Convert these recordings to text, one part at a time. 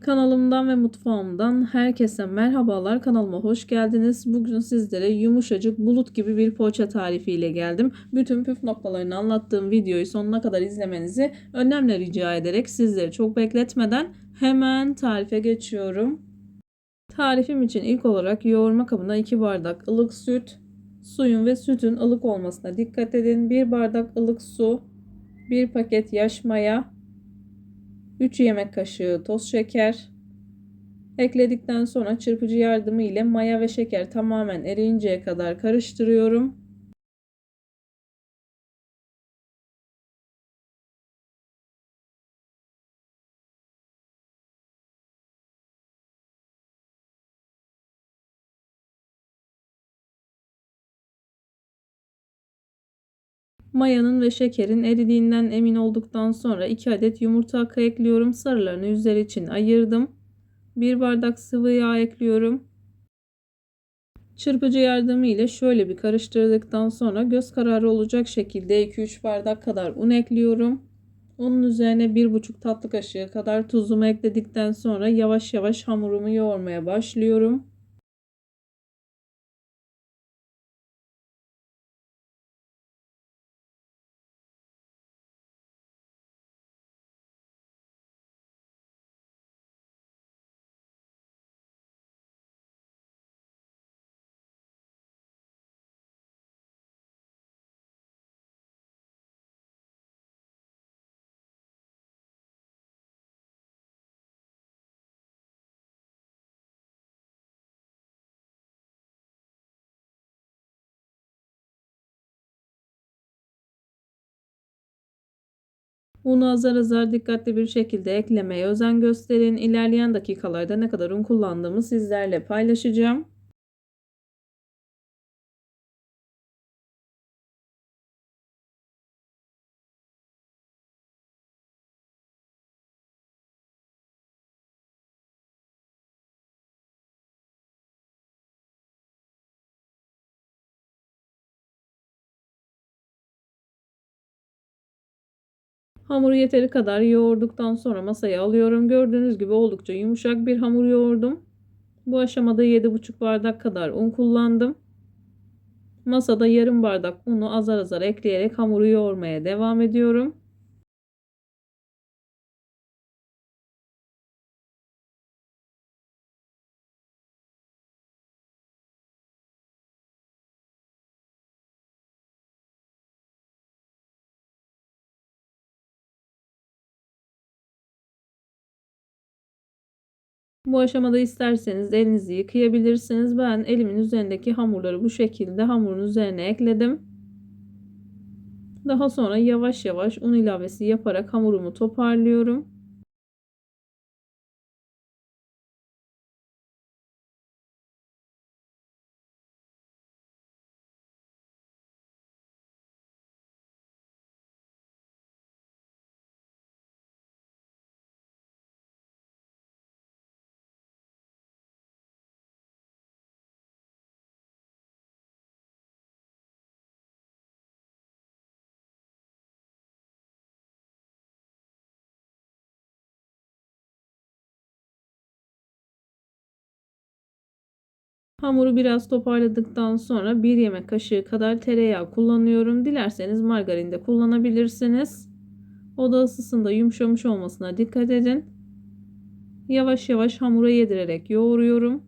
Kanalımdan ve mutfağımdan herkese merhabalar. Kanalıma hoş geldiniz. Bugün sizlere yumuşacık bulut gibi bir poğaça tarifiyle geldim. Bütün püf noktalarını anlattığım videoyu sonuna kadar izlemenizi önemli rica ederek sizleri çok bekletmeden hemen tarife geçiyorum. Tarifim için ilk olarak yoğurma kabına 2 bardak ılık süt, suyun ve sütün ılık olmasına dikkat edin. 1 bardak ılık su, 1 paket yaş maya, 3 yemek kaşığı toz şeker ekledikten sonra çırpıcı yardımı ile maya ve şeker tamamen eriyinceye kadar karıştırıyorum. Mayanın ve şekerin eridiğinden emin olduktan sonra 2 adet yumurta akı ekliyorum. Sarılarını yüzleri için ayırdım. 1 bardak sıvı yağ ekliyorum. Çırpıcı yardımı ile şöyle bir karıştırdıktan sonra göz kararı olacak şekilde 2-3 bardak kadar un ekliyorum. Onun üzerine 1,5 tatlı kaşığı kadar tuzumu ekledikten sonra yavaş yavaş hamurumu yoğurmaya başlıyorum. Unu azar azar dikkatli bir şekilde eklemeye özen gösterin. İlerleyen dakikalarda ne kadar un kullandığımı sizlerle paylaşacağım. Hamuru yeteri kadar yoğurduktan sonra masaya alıyorum. Gördüğünüz gibi oldukça yumuşak bir hamur yoğurdum. Bu aşamada 7,5 bardak kadar un kullandım. Masada yarım bardak unu azar azar ekleyerek hamuru yoğurmaya devam ediyorum. Bu aşamada isterseniz elinizi yıkayabilirsiniz. Ben elimin üzerindeki hamurları bu şekilde hamurun üzerine ekledim. Daha sonra yavaş yavaş un ilavesi yaparak hamurumu toparlıyorum. Hamuru biraz toparladıktan sonra 1 yemek kaşığı kadar tereyağı kullanıyorum. Dilerseniz margarin de kullanabilirsiniz. Oda ısısında yumuşamış olmasına dikkat edin. Yavaş yavaş hamura yedirerek yoğuruyorum.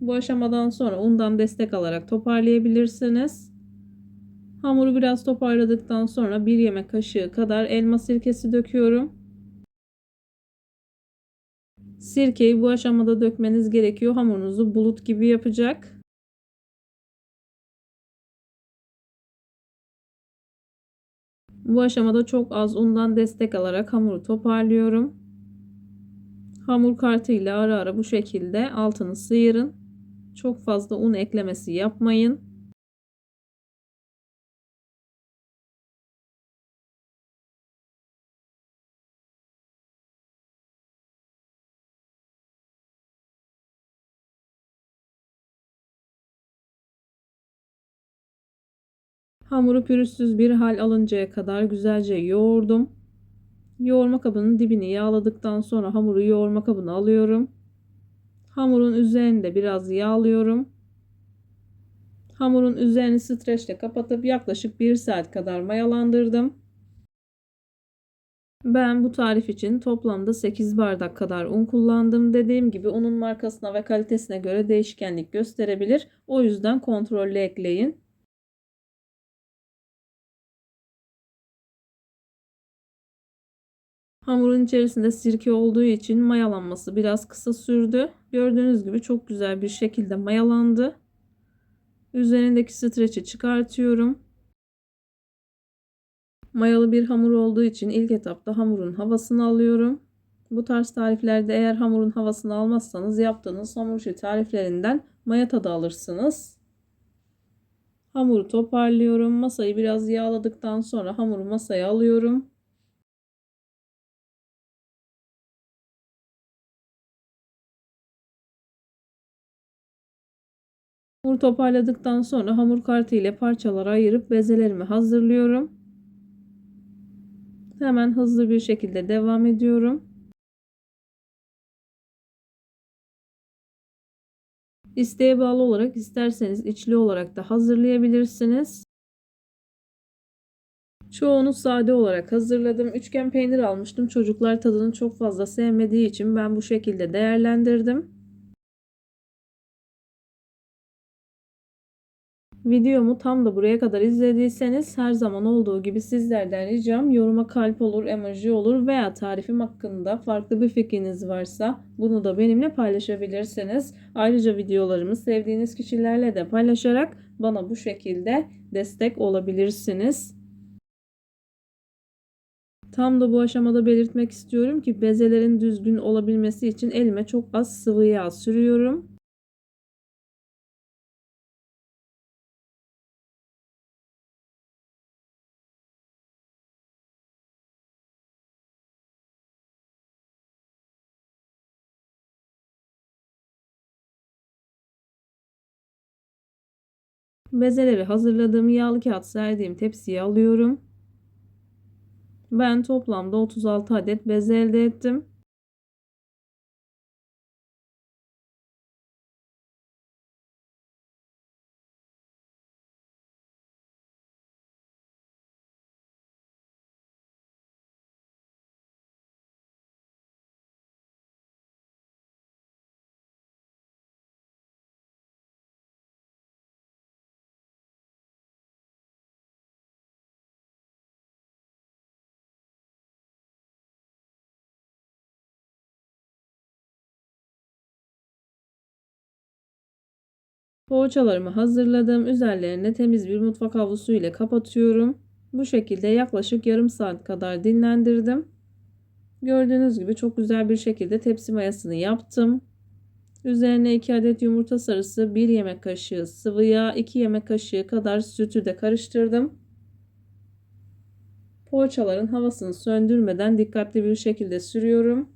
Bu aşamadan sonra undan destek alarak toparlayabilirsiniz. Hamuru biraz toparladıktan sonra 1 yemek kaşığı kadar elma sirkesi döküyorum. Sirkeyi bu aşamada dökmeniz gerekiyor. Hamurunuzu bulut gibi yapacak. Bu aşamada çok az undan destek alarak hamuru toparlıyorum. Hamur kartıyla ara ara bu şekilde altını sıyırın. Çok fazla un eklemesi yapmayın. Hamuru pürüzsüz bir hal alıncaya kadar güzelce yoğurdum. Yoğurma kabının dibini yağladıktan sonra hamuru yoğurma kabına alıyorum. Hamurun üzerinde biraz yağlıyorum. Hamurun üzerini streçle kapatıp yaklaşık 1 saat kadar mayalandırdım. Ben bu tarif için toplamda 8 bardak kadar un kullandım. Dediğim gibi unun markasına ve kalitesine göre değişkenlik gösterebilir. O yüzden kontrollü ekleyin. Hamurun içerisinde sirke olduğu için mayalanması biraz kısa sürdü. Gördüğünüz gibi çok güzel bir şekilde mayalandı. Üzerindeki streçi çıkartıyorum. Mayalı bir hamur olduğu için ilk etapta hamurun havasını alıyorum. Bu tarz tariflerde eğer hamurun havasını almazsanız yaptığınız hamur işi tariflerinden maya tadı alırsınız. Hamuru toparlıyorum. Masayı biraz yağladıktan sonra hamuru masaya alıyorum. Hamur toparladıktan sonra hamur kartı ile parçalara ayırıp bezelerimi hazırlıyorum. Hemen hızlı bir şekilde devam ediyorum. İsteğe bağlı olarak isterseniz içli olarak da hazırlayabilirsiniz. Çoğunu sade olarak hazırladım. Üçgen peynir almıştım. Çocuklar tadını çok fazla sevmediği için ben bu şekilde değerlendirdim. Videomu tam da buraya kadar izlediyseniz her zaman olduğu gibi sizlerden ricam yoruma kalp olur, emoji olur veya tarifim hakkında farklı bir fikriniz varsa bunu da benimle paylaşabilirsiniz. Ayrıca videolarımı sevdiğiniz kişilerle de paylaşarak bana bu şekilde destek olabilirsiniz. Tam da bu aşamada belirtmek istiyorum ki bezelerin düzgün olabilmesi için elime çok az sıvı yağ sürüyorum. Bezeleri hazırladığım yağlı kağıt serdiğim tepsiye alıyorum. Ben toplamda 36 adet beze elde ettim. Poğaçalarımı hazırladım. Üzerlerine temiz bir mutfak havlusu ile kapatıyorum. Bu şekilde yaklaşık yarım saat kadar dinlendirdim. Gördüğünüz gibi çok güzel bir şekilde tepsi mayasını yaptım. Üzerine 2 adet yumurta sarısı, 1 yemek kaşığı sıvı yağ, 2 yemek kaşığı kadar sütü de karıştırdım. Poğaçaların havasını söndürmeden dikkatli bir şekilde sürüyorum.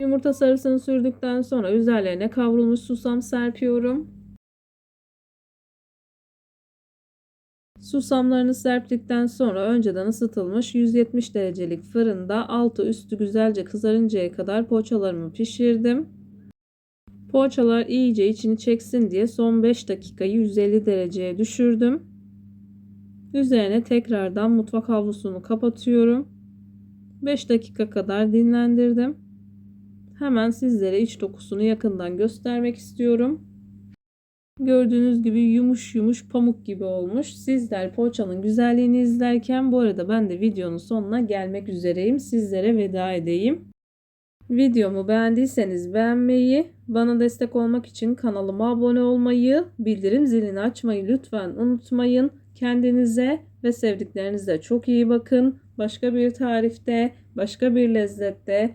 Yumurta sarısını sürdükten sonra üzerlerine kavrulmuş susam serpiyorum. Susamlarını serptikten sonra önceden ısıtılmış 170 derecelik fırında altı üstü güzelce kızarıncaya kadar poğaçalarımı pişirdim. Poğaçalar iyice içini çeksin diye son 5 dakikayı 150 dereceye düşürdüm. Üzerine tekrardan mutfak havlusunu kapatıyorum. 5 dakika kadar dinlendirdim. Hemen sizlere iç dokusunu yakından göstermek istiyorum. Gördüğünüz gibi yumuş yumuş pamuk gibi olmuş. Sizler poğaçanın güzelliğini izlerken bu arada ben de videonun sonuna gelmek üzereyim. Sizlere veda edeyim. Videomu beğendiyseniz beğenmeyi, bana destek olmak için kanalıma abone olmayı, bildirim zilini açmayı lütfen unutmayın. Kendinize ve sevdiklerinize çok iyi bakın. Başka bir tarifte, başka bir lezzette